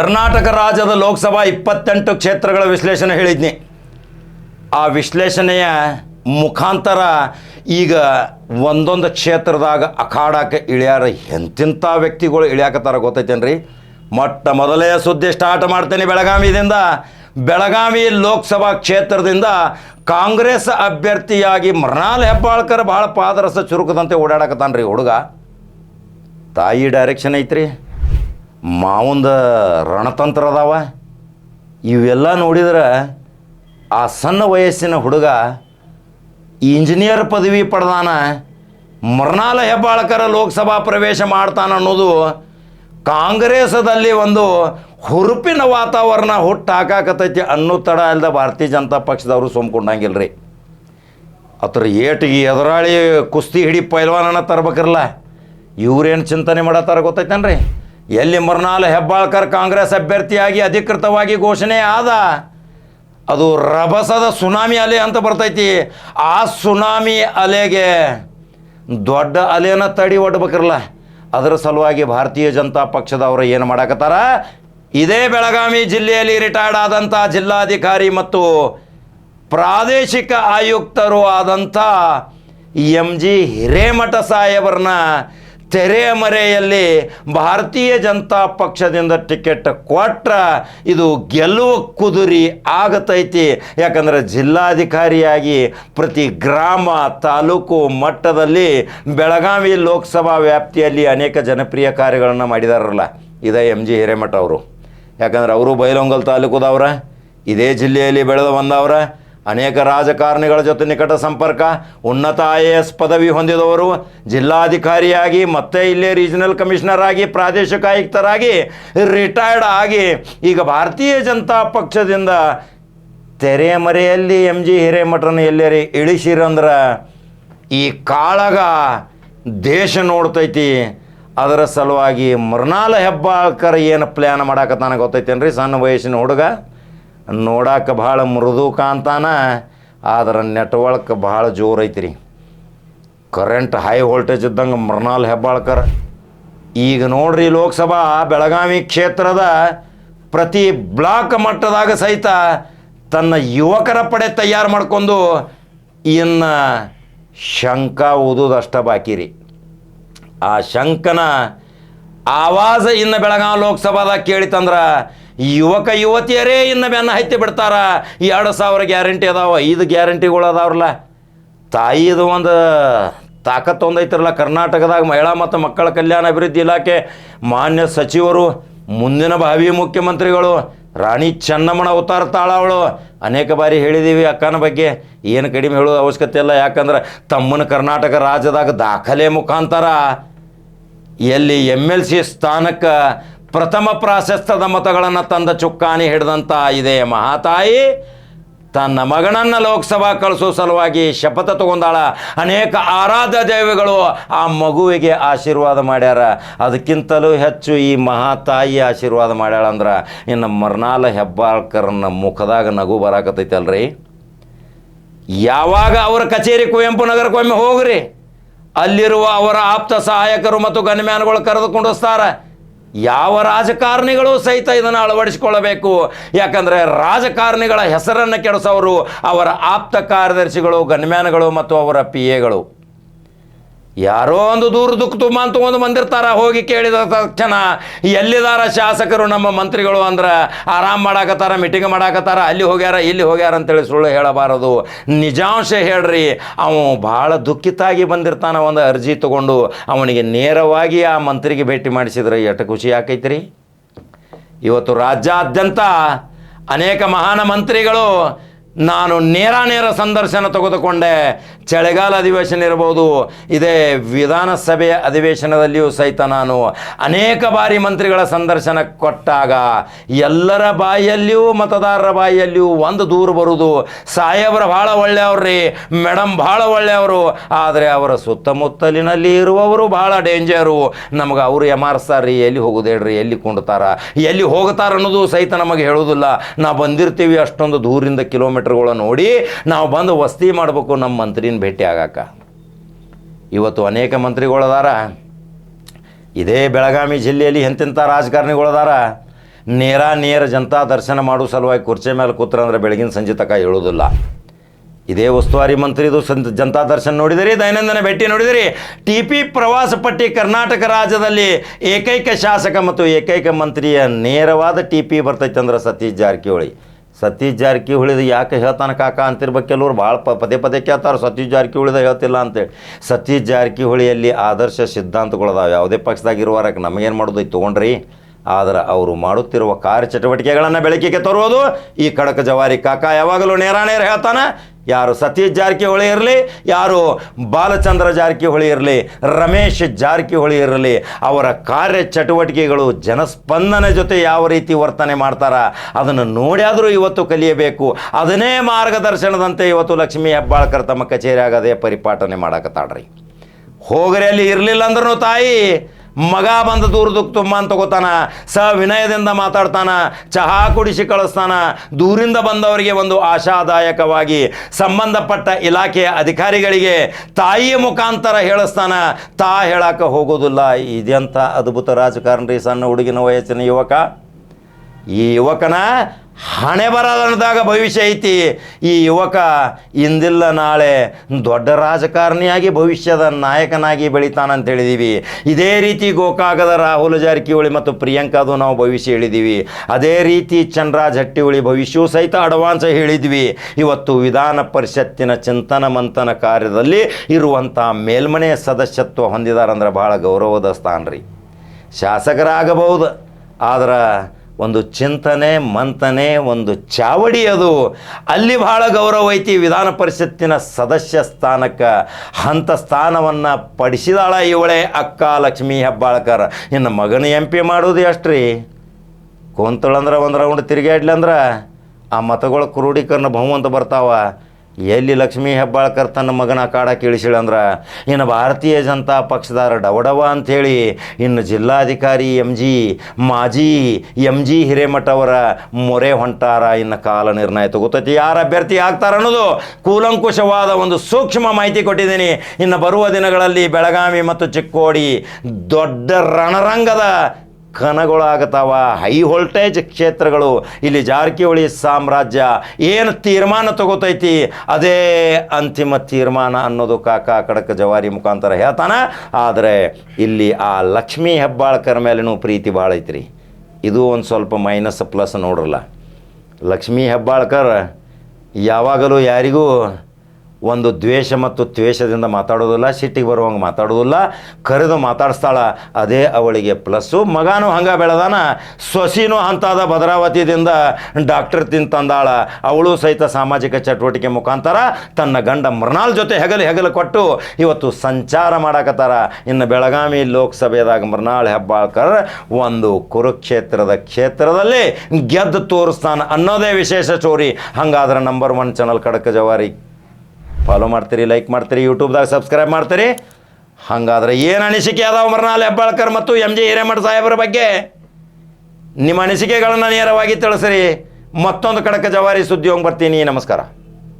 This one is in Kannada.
ಕರ್ನಾಟಕ ರಾಜ್ಯದ ಲೋಕಸಭಾ ಇಪ್ಪತ್ತೆಂಟು ಕ್ಷೇತ್ರಗಳ ವಿಶ್ಲೇಷಣೆ ಹೇಳಿದ್ನಿ. ಆ ವಿಶ್ಲೇಷಣೆಯ ಮುಖಾಂತರ ಈಗ ಒಂದೊಂದು ಕ್ಷೇತ್ರದಾಗ ಅಖಾಡಕ್ಕೆ ಇಳಿಯಾರ ಎಂತಿಂಥ ವ್ಯಕ್ತಿಗಳು ಇಳಿಯಾಕತ್ತಾರ ಗೊತ್ತೈತೇನ್ರಿ? ಮೊಟ್ಟ ಮೊದಲೇ ಸುದ್ದಿ ಸ್ಟಾರ್ಟ್ ಮಾಡ್ತೇನೆ ಬೆಳಗಾವಿಯಿಂದ ಬೆಳಗಾವಿ ಲೋಕಸಭಾ ಕ್ಷೇತ್ರದಿಂದ ಕಾಂಗ್ರೆಸ್ ಅಭ್ಯರ್ಥಿಯಾಗಿ ಮೃಣಾಲ್ ಹೆಬ್ಬಾಳ್ಕರ್ ಭಾಳ ಪಾದರಸ ಚುರುಕದಂತೆ ಓಡಾಡಕತ್ತಾನ್ರಿ ಹುಡುಗ. ತಾಯಿ ಡೈರೆಕ್ಷನ್ ಐತ್ರಿ. ಮಾವಂದ ರಣತಂತ್ರ ಅದಾವ. ಇವೆಲ್ಲ ನೋಡಿದ್ರೆ ಆ ಸಣ್ಣ ವಯಸ್ಸಿನ ಹುಡುಗ ಇಂಜಿನಿಯರ್ ಪದವಿ ಪಡೆದಾನ ಮರ್ನಾಲ ಹೆಬ್ಬಾಳ್ಕರ ಲೋಕಸಭಾ ಪ್ರವೇಶ ಮಾಡ್ತಾನ ಅನ್ನೋದು ಕಾಂಗ್ರೆಸ್ದಲ್ಲಿ ಒಂದು ಹುರುಪಿನ ವಾತಾವರಣ ಹುಟ್ಟು ಅನ್ನೋ ತಡ ಅಲ್ದ ಭಾರತೀಯ ಜನತಾ ಪಕ್ಷದವರು ಸೋಮ್ಕೊಂಡಂಗಿಲ್ರಿ. ಅದ್ರ ಏಟಿಗೆ ಎದುರಾಳಿ ಕುಸ್ತಿ ಹಿಡಿ ಪೈಲ್ವಾನನ ತರಬೇಕಿರಲ್ಲ, ಇವ್ರೇನು ಚಿಂತನೆ ಮಾಡತ್ತಾರ ಗೊತ್ತೈತೇನ್ರಿ? ಎಲ್ಲಿ ಮರ್ನಾಲ್ ಹೆಬ್ಬಾಳ್ಕರ್ ಕಾಂಗ್ರೆಸ್ ಅಭ್ಯರ್ಥಿಯಾಗಿ ಅಧಿಕೃತವಾಗಿ ಘೋಷಣೆ ಆದ, ಅದು ರಭಸದ ಸುನಾಮಿ ಅಲೆ ಅಂತ ಬರ್ತೈತಿ. ಆ ಸುನಾಮಿ ಅಲೆಗೆ ದೊಡ್ಡ ಅಲೆನ ತಡಿ ಒಡ್ಬೇಕಿರಲ್ಲ ಅದರ ಸಲುವಾಗಿ ಭಾರತೀಯ ಜನತಾ ಪಕ್ಷದವರು ಏನು ಮಾಡಾಕತ್ತಾರ? ಇದೇ ಬೆಳಗಾವಿ ಜಿಲ್ಲೆಯಲ್ಲಿ ರಿಟೈರ್ಡ್ ಆದಂಥ ಜಿಲ್ಲಾಧಿಕಾರಿ ಮತ್ತು ಪ್ರಾದೇಶಿಕ ಆಯುಕ್ತರು ಆದಂಥ ಎಂ ಜಿ ಹಿರೇಮಠ ಸಾಹೇಬರನ್ನ ತೆರೆಮರೆಯಲ್ಲಿ ಭಾರತೀಯ ಜನತಾ ಪಕ್ಷದಿಂದ ಟಿಕೆಟ್ ಕೊಟ್ರ ಇದು ಗೆಲುವು ಕುದುರಿ ಆಗತೈತಿ. ಯಾಕಂದ್ರೆ ಜಿಲ್ಲಾಧಿಕಾರಿಯಾಗಿ ಪ್ರತಿ ಗ್ರಾಮ, ತಾಲೂಕು ಮಟ್ಟದಲ್ಲಿ ಬೆಳಗಾವಿ ಲೋಕಸಭಾ ವ್ಯಾಪ್ತಿಯಲ್ಲಿ ಅನೇಕ ಜನಪ್ರಿಯ ಕಾರ್ಯಗಳನ್ನು ಮಾಡಿದಾರಲ್ಲ. ಇದೇ ಎಂ ಜಿ ಹಿರೇಮಠ ಅವರು. ಯಾಕಂದ್ರೆ ಅವರು ಬೈಲೊಂಗಲ್ ತಾಲೂಕದವ್ರ, ಇದೇ ಜಿಲ್ಲೆಯಲ್ಲಿ ಬೆಳೆದು ಬಂದವ್ರ. ಅನೇಕ ರಾಜಕಾರಣಿಗಳ ಜೊತೆ ನಿಕಟ ಸಂಪರ್ಕ, ಉನ್ನತ ಐ ಎ ಎಸ್ ಪದವಿ ಹೊಂದಿದವರು ಜಿಲ್ಲಾಧಿಕಾರಿಯಾಗಿ, ಮತ್ತೆ ಇಲ್ಲೇ ರೀಜನಲ್ ಕಮಿಷನರ್ ಆಗಿ, ಪ್ರಾದೇಶಿಕ ಆಯುಕ್ತರಾಗಿ, ರಿಟೈರ್ಡ್ ಆಗಿ, ಈಗ ಭಾರತೀಯ ಜನತಾ ಪಕ್ಷದಿಂದ ತೆರೆಮರೆಯಲ್ಲಿ ಎಂ ಜಿ ಹಿರೇಮಠನ ಎಲ್ಲೇರಿ ಇಳಿಸಿರಂದ್ರೆ ಈ ಕಾಳಗ ದೇಶ ನೋಡ್ತೈತಿ. ಅದರ ಸಲುವಾಗಿ ಮೃಣಾಲ ಹೆಬ್ಬಾಳ್ಕರ್ ಏನು ಪ್ಲ್ಯಾನ್ ಮಾಡಾಕತ್ತಾನ ಗೊತ್ತೈತೇನ್ರಿ? ಸಣ್ಣ ವಯಸ್ಸಿನ ಹುಡುಗ? ನೋಡಾಕ ಭಾಳ ಮೃದು ಕಾಂತಾನ ಆದ್ರೆ ನೆಟ್ವರ್ಕ್ ಭಾಳ ಜೋರು ಐತ್ರಿ ಕರೆಂಟ್ ಹೈ ವೋಲ್ಟೇಜ್ ಇದ್ದಂಗೆ ಮೃಣಾಲ್ ಹೆಬ್ಬಾಳ್ಕರ್. ಈಗ ನೋಡ್ರಿ ಲೋಕಸಭಾ ಬೆಳಗಾವಿ ಕ್ಷೇತ್ರದ ಪ್ರತಿ ಬ್ಲಾಕ್ ಮಟ್ಟದಾಗ ಸಹಿತ ತನ್ನ ಯುವಕರ ಪಡೆ ತಯಾರು ಮಾಡ್ಕೊಂಡು ಇನ್ನು ಶಂಕ ಊದೋದು ಅಷ್ಟ ಬಾಕಿ ರೀ ಆ ಶಂಕನ ಆವಾಜ ಇನ್ನು ಬೆಳಗಾವಿ ಲೋಕಸಭಾದಾಗ ಕೇಳಿತಂದ್ರೆ ಯುವಕ, ಯುವತಿಯರೇ ಇನ್ನು ಬೆನ್ನ ಹತ್ತಿ ಬಿಡ್ತಾರ. ಎರಡು ಸಾವಿರ ಗ್ಯಾರಂಟಿ ಅದಾವ. ಐದು ಗ್ಯಾರಂಟಿಗಳು ಅದಾವ್ರಲ್ಲ. ತಾಯಿದು ಒಂದು ತಾಕತ್ತು ಒಂದೈತಿರಲ್ಲ ಕರ್ನಾಟಕದಾಗ ಮಹಿಳಾ ಮತ್ತು ಮಕ್ಕಳ ಕಲ್ಯಾಣ ಅಭಿವೃದ್ಧಿ ಇಲಾಖೆ ಮಾನ್ಯ ಸಚಿವರು, ಮುಂದಿನ ಭಾವಿ ಮುಖ್ಯಮಂತ್ರಿಗಳು, ರಾಣಿ ಚೆನ್ನಮ್ಮನ ಅವತಾರ ತಾಳವಳು. ಅನೇಕ ಬಾರಿ ಹೇಳಿದ್ದೀವಿ ಅಕ್ಕನ ಬಗ್ಗೆ. ಏನು ಕಡಿಮೆ ಹೇಳೋದು ಅವಶ್ಯಕತೆ ಇಲ್ಲ. ಯಾಕಂದ್ರೆ ತಮ್ಮನ ಕರ್ನಾಟಕ ರಾಜ್ಯದಾಗ ದಾಖಲೆ ಮುಖಾಂತರ ಎಲ್ಲಿ ಎಂ ಎಲ್ ಸಿ ಸ್ಥಾನಕ್ಕೆ ಪ್ರಥಮ ಪ್ರಾಶಸ್ತ್ಯದ ಮತಗಳನ್ನು ತಂದ ಚುಕ್ಕಾಣಿ ಹಿಡಿದಂಥ ಇದೆ ಮಹಾತಾಯಿ. ತನ್ನ ಮಗನನ್ನು ಲೋಕಸಭಾ ಕಳಿಸೋ ಸಲುವಾಗಿ ಶಪಥ ತಗೊಂಡಾಳ. ಅನೇಕ ಆರಾಧ ದೇವಿಗಳು ಆ ಮಗುವಿಗೆ ಆಶೀರ್ವಾದ ಮಾಡ್ಯಾರ. ಅದಕ್ಕಿಂತಲೂ ಹೆಚ್ಚು ಈ ಮಹಾತಾಯಿ ಆಶೀರ್ವಾದ ಮಾಡ್ಯಾಳ ಅಂದ್ರೆ ಇನ್ನು ಮರ್ನಾಲ ಹೆಬ್ಬಾಳ್ಕರ್ನ ಮುಖದಾಗ ನಗು ಬರಾಕತ್ತೈತಲ್ರಿ. ಯಾವಾಗ ಅವರ ಕಚೇರಿ ಕುವೆಂಪು ನಗರಕ್ಕೊಮ್ಮೆ ಹೋಗ್ರಿ. ಅಲ್ಲಿರುವ ಅವರ ಆಪ್ತ ಸಹಾಯಕರು ಮತ್ತು ಗಣ್ಯಮ್ಯಾನ್ಗಳು ಕರೆದುಕೊಂಡು ಹೋಗ್ತಾರ. ಯಾವ ರಾಜಕಾರಣಿಗಳು ಸಹಿತ ಇದನ್ನು ಅಳವಡಿಸಿಕೊಳ್ಳಬೇಕು. ಯಾಕಂದರೆ ರಾಜಕಾರಣಿಗಳ ಹೆಸರನ್ನು ಕೆಡಿಸೋರು ಅವರ ಆಪ್ತ ಕಾರ್ಯದರ್ಶಿಗಳು ಗನ್ಮ್ಯಾನ್ಗಳು ಮತ್ತು ಅವರ ಪಿ ಎಗಳು ಯಾರೋ ಒಂದು ದೂರ ದುಃಖ ತುಂಬ ಅಂತ ಒಂದು ಬಂದಿರ್ತಾರ, ಹೋಗಿ ಕೇಳಿದ ತಕ್ಷಣ ಎಲ್ಲಿದಾರ ಶಾಸಕರು ನಮ್ಮ ಮಂತ್ರಿಗಳು ಅಂದ್ರೆ ಆರಾಮ್ ಮಾಡಾಕತ್ತಾರ ಮೀಟಿಂಗ್ ಮಾಡಾಕತ್ತಾರ, ಅಲ್ಲಿ ಹೋಗ್ಯಾರ, ಇಲ್ಲಿ ಹೋಗ್ಯಾರ ಅಂತೇಳಿ ಸುಳ್ಳು ಹೇಳಬಾರದು. ನಿಜಾಂಶ ಹೇಳ್ರಿ ಅವನು ಭಾಳ ದುಃಖಿತಾಗಿ ಬಂದಿರ್ತಾನ, ಒಂದು ಅರ್ಜಿ ತಗೊಂಡು ಅವನಿಗೆ ನೇರವಾಗಿ ಆ ಮಂತ್ರಿಗೆ ಭೇಟಿ ಮಾಡಿಸಿದ್ರೆ ಎಷ್ಟು ಖುಷಿ ಆಕೈತ್ರಿ. ಇವತ್ತು ರಾಜ್ಯಾದ್ಯಂತ ಅನೇಕ ಮಹಾನ ಮಂತ್ರಿಗಳು ನಾನು ನೇರ ನೇರ ಸಂದರ್ಶನ ತೆಗೆದುಕೊಂಡೆ. ಚಳಿಗಾಲ ಅಧಿವೇಶನ ಇರ್ಬೋದು, ಇದೇ ವಿಧಾನಸಭೆಯ ಅಧಿವೇಶನದಲ್ಲಿಯೂ ಸಹಿತ ನಾನು ಅನೇಕ ಬಾರಿ ಮಂತ್ರಿಗಳ ಸಂದರ್ಶನ ಕೊಟ್ಟಾಗ ಎಲ್ಲರ ಬಾಯಲ್ಲಿಯೂ ಮತದಾರರ ಬಾಯಲ್ಲಿಯೂ ಒಂದು ದೂರು ಬರುವುದು. ಸಾಹೇಬರು ಭಾಳ ಒಳ್ಳೆಯವ್ರಿ ಮೇಡಮ್ ಭಾಳ ಒಳ್ಳೆಯವರು. ಆದರೆ ಅವರ ಸುತ್ತಮುತ್ತಲಿನಲ್ಲಿ ಇರುವವರು ಭಾಳ ಡೇಂಜರು. ನಮಗೆ ಅವರು ಎಮಾರಿಸ್ತಾರ್ರಿ ಎಲ್ಲಿ ಹೋಗೋದು ಹೇಳ್ರಿ ಎಲ್ಲಿ ಕುಂಡ್ತಾರ, ಎಲ್ಲಿ ಹೋಗ್ತಾರ ಅನ್ನೋದು ಸಹಿತ ನಮಗೆ ಹೇಳೋದಿಲ್ಲ ನಾವು ಬಂದಿರ್ತೀವಿ ಅಷ್ಟೊಂದು ದೂರಿಂದ ಕಿಲೋಮೀಟರ್ಗಳ ನೋಡಿ ನಾವು ಬಂದು ವಸತಿ ಮಾಡಬೇಕು ನಮ್ಮ ಮಂತ್ರಿನ ಭೇಟಿ ಆಗಾಕ ಇವತ್ತು ಅನೇಕ ಮಂತ್ರಿಗಳದಾರ ಇದೇ ಬೆಳಗಾವಿ ಜಿಲ್ಲೆಯಲ್ಲಿ ಎಂತೆಂಥ ರಾಜಕಾರಣಿಗಳದಾರ. ನೇರ ನೇರ ಜನತಾ ದರ್ಶನ ಮಾಡೋ ಸಲುವಾಗಿ ಕುರ್ಚೆ ಮೇಲೆ ಕೂತ್ರಂದ್ರೆ ಬೆಳಗಿನ ಸಂಜೆ ತನಕ ಹೇಳೋದಿಲ್ಲ ಇದೇ ಉಸ್ತುವಾರಿ ಮಂತ್ರಿದು ಸಂತ ಜನತಾ ದರ್ಶನ ನೋಡಿದಿರಿ, ದೈನಂದಿನ ಭೇಟಿ ನೋಡಿದಿರಿ. ಟಿ ಪಿ ಪ್ರವಾಸ ಪಟ್ಟಿ ಕರ್ನಾಟಕ ರಾಜ್ಯದಲ್ಲಿ ಏಕೈಕ ಶಾಸಕ ಮತ್ತು ಏಕೈಕ ಮಂತ್ರಿಯ ನೇರವಾದ ಟಿ ಪಿ ಬರ್ತೈತೆ ಅಂದ್ರೆ ಸತೀಶ್ ಜಾರಕಿಹೊಳಿ. ಸತೀಶ್ ಜಾರಕಿಹೊಳಿದು ಯಾಕೆ ಹೇಳ್ತಾನೆ ಕಾಕ ಅಂತಿರ್ಬೇಕು ಕೆಲವ್ರು? ಭಾಳ ಪ, ಪದೇ ಪದೇ ಕೇಳ್ತಾರೆ ಸತೀಶ್ ಜಾರಕಿಹೊಳಿದ ಹೇಳ್ತಿಲ್ಲ ಅಂತೇಳಿ. ಸತೀಶ್ ಜಾರಕಿಹೊಳಿಯಲ್ಲಿ ಆದರ್ಶ ಸಿದ್ಧಾಂತಗಳದಾವೆ, ಯಾವುದೇ ಪಕ್ಷದಾಗಿರುವಾರಕ್ಕೆ ನಮಗೇನು ಮಾಡೋದು ತೊಗೊಂಡ್ರಿ? ಆದರೆ ಅವರು ಮಾಡುತ್ತಿರುವ ಕಾರ್ಯಚಟುವಟಿಕೆಗಳನ್ನು ಬೆಳಕಿಗೆ ತರುವುದು ಈ ಖಡಕ ಜವಾರಿ ಕಾಕ ಯಾವಾಗಲೂ ನೇರ ನೇರ ಹೇಳ್ತಾನೆ. ಯಾರು ಸತೀಶ್ ಜಾರಕಿಹೊಳಿ ಇರಲಿ, ಯಾರು ಬಾಲಚಂದ್ರ ಜಾರಕಿಹೊಳಿ ಇರಲಿ, ರಮೇಶ್ ಜಾರಕಿಹೊಳಿ ಇರಲಿ, ಅವರ ಕಾರ್ಯ ಚಟುವಟಿಕೆಗಳು ಜನಸ್ಪಂದನೆ ಜೊತೆ ಯಾವ ರೀತಿ ವರ್ತನೆ ಮಾಡ್ತಾರ, ಅದನ್ನು ನೋಡ್ಯಾದರೂ ಇವತ್ತು ಕಲಿಯಬೇಕು. ಅದನ್ನೇ ಮಾರ್ಗದರ್ಶನದಂತೆ ಇವತ್ತು ಲಕ್ಷ್ಮೀ ಹೆಬ್ಬಾಳ್ಕರ್ ತಮ್ಮ ಕಚೇರಿ ಆಗದೆ ಪರಿಪಾಟನೆ ಮಾಡಕತ್ತಾಳ್ರಿ. ಹೋಗ್ರಿ ಅಲ್ಲಿ ಇರಲಿಲ್ಲ ಅಂದ್ರೂ ತಾಯಿ ಮಗ ಬಂದ ದೂರದಕ್ಕೆ ತುಂಬ ಅಂತ ತಗೋತಾನ ಸ ವಿನಯದಿಂದ ಮಾತಾಡ್ತಾನ. ಚಹಾ ಕುಡಿಸಿ ಕಳಿಸ್ತಾನ. ದೂರಿಂದ ಬಂದವರಿಗೆ ಒಂದು ಆಶಾದಾಯಕವಾಗಿ ಸಂಬಂಧಪಟ್ಟ ಇಲಾಖೆಯ ಅಧಿಕಾರಿಗಳಿಗೆ ತಾಯಿಯ ಮುಖಾಂತರ ಹೇಳಿಸ್ತಾನ. ತಾ ಹೇಳಕ್ಕೆ ಹೋಗೋದಿಲ್ಲ. ಇದೆಂಥ ಅದ್ಭುತ ರಾಜಕಾರಣ ರೀ ಸಣ್ಣ ಹುಡುಗಿನ ವಯಸ್ಸಿನ ಯುವಕ. ಈ ಯುವಕನ ಹಣೆ ಬರದಾಗ ಭವಿಷ್ಯ ಐತಿ. ಈ ಯುವಕ ಇಂದಿಲ್ಲ ನಾಳೆ ದೊಡ್ಡ ರಾಜಕಾರಣಿಯಾಗಿ ಭವಿಷ್ಯದ ನಾಯಕನಾಗಿ ಬೆಳಿತಾನಂತ ಹೇಳಿದೀವಿ ಇದೇ ರೀತಿ ಗೋಕಾಕದ ರಾಹುಲ್ ಜಾರಕಿಹೊಳಿ ಮತ್ತು ಪ್ರಿಯಾಂಕಾದು ನಾವು ಭವಿಷ್ಯ ಹೇಳಿದ್ದೀವಿ ಅದೇ ರೀತಿ ಚಂದ್ರಾಜ್ ಹಟ್ಟಿಹೊಳಿ ಭವಿಷ್ಯವೂ ಸಹಿತ ಅಡ್ವಾನ್ಸ್ ಹೇಳಿದ್ವಿ. ಇವತ್ತು ವಿಧಾನ ಪರಿಷತ್ತಿನ ಚಿಂತನ ಮಂಥನ ಕಾರ್ಯದಲ್ಲಿ ಇರುವಂಥ ಮೇಲ್ಮನೆ ಸದಸ್ಯತ್ವ ಹೊಂದಿದಾರಂದ್ರೆ ಭಾಳ ಗೌರವದ ಸ್ಥಾನ ರೀ. ಶಾಸಕರಾಗಬಹುದು, ಆದ್ರೆ ಒಂದು ಚಿಂತನೆ, ಮಂಥನೆ, ಒಂದು ಚಾವಡಿ ಅದು ಅಲ್ಲಿ ಬಹಳ ಗೌರವ ಐತಿ ವಿಧಾನ ಪರಿಷತ್ತಿನ ಸದಸ್ಯ ಸ್ಥಾನಕ್ಕೆ. ಅಂಥ ಸ್ಥಾನವನ್ನು ಪಡಿಸಿದಾಳ ಇವಳೆ ಅಕ್ಕ ಲಕ್ಷ್ಮೀ ಹೆಬ್ಬಾಳ್ಕರ್. ನಿನ್ನ ಮಗನ ಎಂ ಪಿ ಮಾಡೋದು ಎಷ್ಟು ರೀ ಕುಂತಳಂದ್ರೆ ಒಂದು ರೌಂಡ್ ತಿರುಗಾಡ್ಲಿ ಅಂದ್ರೆ ಆ ಮತಗಳ ಕ್ರೋಢೀಕರಣ ಭವಂತ ಬರ್ತಾವ. ಎಲ್ಲಿ ಲಕ್ಷ್ಮೀ ಹೆಬ್ಬಾಳ್ಕರ್ ತನ್ನ ಮಗನ ಕಾಡಕ್ಕೆ ಇಳಿಸಿಳಂದ್ರೆ ಇನ್ನು ಭಾರತೀಯ ಜನತಾ ಪಕ್ಷದಾರ ಡವಡವ ಅಂಥೇಳಿ, ಇನ್ನು ಜಿಲ್ಲಾಧಿಕಾರಿ ಎಂ ಜಿ ಮಾಜಿ ಎಂ ಜಿ ಹಿರೇಮಠ ಅವರ ಮೊರೆ ಹೊಂಟಾರ ಇನ್ನು ಕಾಲ ನಿರ್ಣಯ ತಗೋತೈತಿ ಯಾರು ಅಭ್ಯರ್ಥಿ ಆಗ್ತಾರ ಅನ್ನೋದು ಕೂಲಂಕುಷವಾದ ಒಂದು ಸೂಕ್ಷ್ಮ ಮಾಹಿತಿ ಕೊಟ್ಟಿದ್ದೀನಿ. ಇನ್ನು ಬರುವ ದಿನಗಳಲ್ಲಿ ಬೆಳಗಾವಿ ಮತ್ತು ಚಿಕ್ಕೋಡಿ ದೊಡ್ಡ ರಣರಂಗದ ಕಣಗಳಾಗತಾವ. ಹೈ ವೋಲ್ಟೇಜ್ ಕ್ಷೇತ್ರಗಳು. ಇಲ್ಲಿ ಜಾರಕಿಹೊಳಿ ಸಾಮ್ರಾಜ್ಯ ಏನು ತೀರ್ಮಾನ ತಗೋತೈತಿ? ಅದೇ ಅಂತಿಮ ತೀರ್ಮಾನ ಅನ್ನೋದು ಕಾಕ ಕಡಕ ಜವಾರಿ ಮುಖಾಂತರ ಹೇಳ್ತಾನೆ. ಆದರೆ ಇಲ್ಲಿ ಆ ಲಕ್ಷ್ಮೀ ಹೆಬ್ಬಾಳ್ಕರ್ ಮೇಲೂ ಪ್ರೀತಿ ಭಾಳ ಐತ್ರಿ. ಇದು ಒಂದು ಸ್ವಲ್ಪ ಮೈನಸ್ ಪ್ಲಸ್ ನೋಡ್ರಲ್ಲ. ಲಕ್ಷ್ಮೀ ಹೆಬ್ಬಾಳ್ಕರ್ ಯಾವಾಗಲೂ ಯಾರಿಗೂ ಒಂದು ದ್ವೇಷ ಮತ್ತು ತ್ವೇಷದಿಂದ ಮಾತಾಡೋದಿಲ್ಲ, ಸಿಟ್ಟಿಗೆ ಬರುವಂಗೆ ಮಾತಾಡೋದಿಲ್ಲ, ಕರೆದು ಮಾತಾಡಿಸ್ತಾಳ, ಅದೇ ಅವಳಿಗೆ ಪ್ಲಸ್ಸು. ಮಗನೂ ಹಂಗೆ ಬೆಳೆದಾನ, ಸೊಸಿನೂ ಅಂತಾದ ಭದ್ರಾವತಿದಿಂದ ಡಾಕ್ಟರ್ ತಿಂತಂದಾಳ ಅವಳು ಸಹಿತ ಸಾಮಾಜಿಕ ಚಟುವಟಿಕೆ ಮುಖಾಂತರ ತನ್ನ ಗಂಡ ಮೃಣಾಲ್ ಜೊತೆ ಹೆಗಲು ಹೆಗಲು ಕೊಟ್ಟು ಇವತ್ತು ಸಂಚಾರ ಮಾಡಾಕತ್ತಾರ. ಇನ್ನು ಬೆಳಗಾವಿ ಲೋಕಸಭೆದಾಗ ಮೃಣಾಳ್ ಹೆಬ್ಬಾಳ್ಕರ್ ಒಂದು ಕುರುಕ್ಷೇತ್ರದ ಕ್ಷೇತ್ರದಲ್ಲಿ ಗೆದ್ದು ತೋರಿಸ್ತಾನ ಅನ್ನೋದೇ ವಿಶೇಷ ಚೋರಿ. ಹಂಗಾದ್ರೆ ನಂಬರ್ ಒನ್ ಚಾನಲ್ ಕಡಕ ಜವಾರಿ ಫಾಲೋ ಮಾಡ್ತೀರಿ ಲೈಕ್ ಮಾಡ್ತೀರಿ ಯೂಟ್ಯೂಬ್ದಾಗ ಸಬ್ಸ್ಕ್ರೈಬ್ ಮಾಡ್ತೀರಿ. ಹಾಗಾದ್ರೆ ಏನು ಅನಿಸಿಕೆ ಅದಾವ ಮರ್ನಾಲ್ ಹೆಬ್ಬಾಳ್ಕರ್ ಮತ್ತು ಎಂ ಜಿ ಹಿರೇಮಠ ಸಾಹೇಬರ ಬಗ್ಗೆ? ನಿಮ್ಮ ಅನಿಸಿಕೆಗಳನ್ನು ನೇರವಾಗಿ ತಿಳಿಸ್ರಿ. ಮತ್ತೊಂದು ಕಡಕ ಜವಾರಿ ಸುದ್ದಿ ಹೋಗಿ ಬರ್ತೀನಿ. ನಮಸ್ಕಾರ.